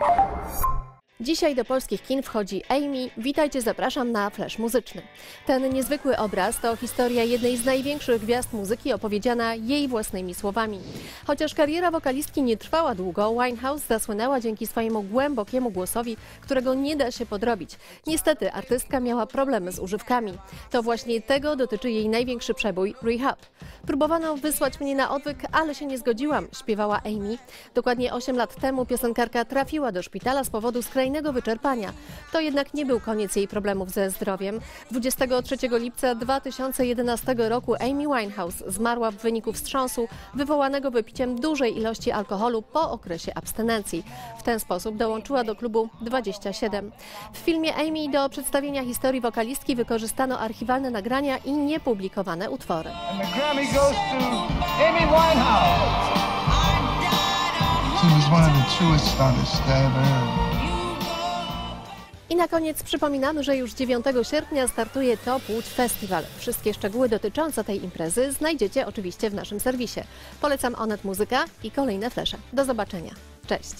Thank you. Dzisiaj do polskich kin wchodzi Amy. Witajcie, zapraszam na flash muzyczny. Ten niezwykły obraz to historia jednej z największych gwiazd muzyki opowiedziana jej własnymi słowami. Chociaż kariera wokalistki nie trwała długo, Winehouse zasłynęła dzięki swojemu głębokiemu głosowi, którego nie da się podrobić. Niestety artystka miała problemy z używkami. To właśnie tego dotyczy jej największy przebój Rehab. Próbowano wysłać mnie na odwyk, ale się nie zgodziłam, śpiewała Amy. Dokładnie 8 lat temu piosenkarka trafiła do szpitala z powodu skrajnego wyczerpania. To jednak nie był koniec jej problemów ze zdrowiem. 23 lipca 2011 roku Amy Winehouse zmarła w wyniku wstrząsu wywołanego wypiciem dużej ilości alkoholu po okresie abstynencji. W ten sposób dołączyła do klubu 27. W filmie Amy do przedstawienia historii wokalistki wykorzystano archiwalne nagrania i niepublikowane utwory. She was one of the truest artists I ever na koniec przypominamy, że już 9 sierpnia startuje Top Łódź Festival. Wszystkie szczegóły dotyczące tej imprezy znajdziecie oczywiście w naszym serwisie. Polecam Onet Muzyka i kolejne flesze. Do zobaczenia. Cześć!